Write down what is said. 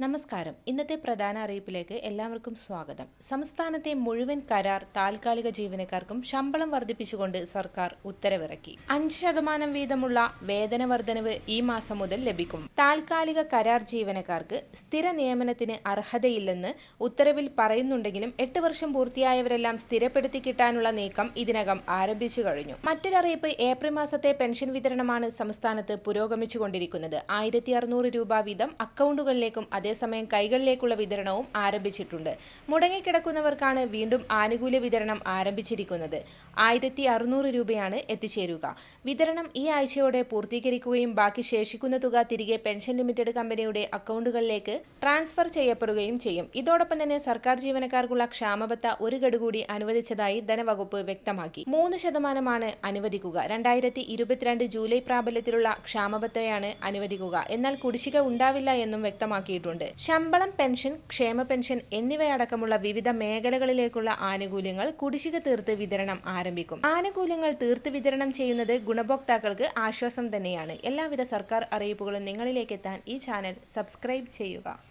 നമസ്കാരം. ഇന്നത്തെ പ്രധാന അറിയിപ്പിലേക്ക് എല്ലാവർക്കും സ്വാഗതം. സംസ്ഥാനത്തെ മുഴുവൻ കരാർ താൽക്കാലിക ജീവനക്കാർക്കും ശമ്പളം വർദ്ധിപ്പിച്ചുകൊണ്ട് സർക്കാർ ഉത്തരവിറക്കി. അഞ്ച് ശതമാനം വീതമുള്ള വേതന വർധനവ് ഈ മാസം മുതൽ ലഭിക്കും. താൽക്കാലിക കരാർ ജീവനക്കാർക്ക് സ്ഥിര നിയമനത്തിന് അർഹതയില്ലെന്ന് ഉത്തരവിൽ പറയുന്നുണ്ടെങ്കിലും എട്ട് വർഷം പൂർത്തിയായവരെല്ലാം സ്ഥിരപ്പെടുത്തി കിട്ടാനുള്ള നീക്കം ഇതിനകം ആരംഭിച്ചു കഴിഞ്ഞു. മറ്റൊരറിയിപ്പ് ഏപ്രിൽ മാസത്തെ പെൻഷൻ വിതരണമാണ് സംസ്ഥാനത്ത് പുരോഗമിച്ചുകൊണ്ടിരിക്കുന്നത്. ആയിരത്തി രൂപ വീതം അക്കൗണ്ടുകളിലേക്കും അതേസമയം കൈകളിലേക്കുള്ള വിതരണവും ആരംഭിച്ചിട്ടുണ്ട്. മുടങ്ങിക്കിടക്കുന്നവർക്കാണ് വീണ്ടും ആനുകൂല്യ വിതരണം ആരംഭിച്ചിരിക്കുന്നത്. ആയിരത്തി അറുന്നൂറ് രൂപയാണ് എത്തിച്ചേരുക. വിതരണം ഈ ആഴ്ചയോടെ പൂർത്തീകരിക്കുകയും ബാക്കി ശേഷിക്കുന്ന തുക തിരികെ പെൻഷൻ ലിമിറ്റഡ് കമ്പനിയുടെ അക്കൗണ്ടുകളിലേക്ക് ട്രാൻസ്ഫർ ചെയ്യപ്പെടുകയും ചെയ്യും. ഇതോടൊപ്പം തന്നെ സർക്കാർ ജീവനക്കാർക്കുള്ള ക്ഷാമബത്ത ഒരു ഗഡു കൂടി അനുവദിച്ചതായി ധനവകുപ്പ് വ്യക്തമാക്കി. മൂന്ന് ശതമാനമാണ് അനുവദിക്കുക. രണ്ടായിരത്തി ഇരുപത്തിരണ്ട് ജൂലൈ പ്രാബല്യത്തിലുള്ള ക്ഷാമബത്തയാണ് അനുവദിക്കുക. എന്നാൽ കുടിശ്ശിക ഉണ്ടാവില്ല എന്നും വ്യക്തമാക്കിയിട്ടുണ്ട്. ശമ്പളം പെൻഷൻ ക്ഷേമ പെൻഷൻ എന്നിവയടക്കമുള്ള വിവിധ മേഖലകളിലേക്കുള്ള ആനുകൂല്യങ്ങൾ കുടിശ്ശിക തീർത്ത് വിതരണം ആരംഭിക്കും. ആനുകൂല്യങ്ങൾ തീർത്ത് വിതരണം ചെയ്യുന്നത് ഗുണഭോക്താക്കൾക്ക് ആശ്വാസം തന്നെയാണ്. എല്ലാവിധ സർക്കാർ അറിയിപ്പുകളും നിങ്ങളിലേക്ക് എത്താൻ ഈ ചാനൽ സബ്സ്ക്രൈബ് ചെയ്യുക.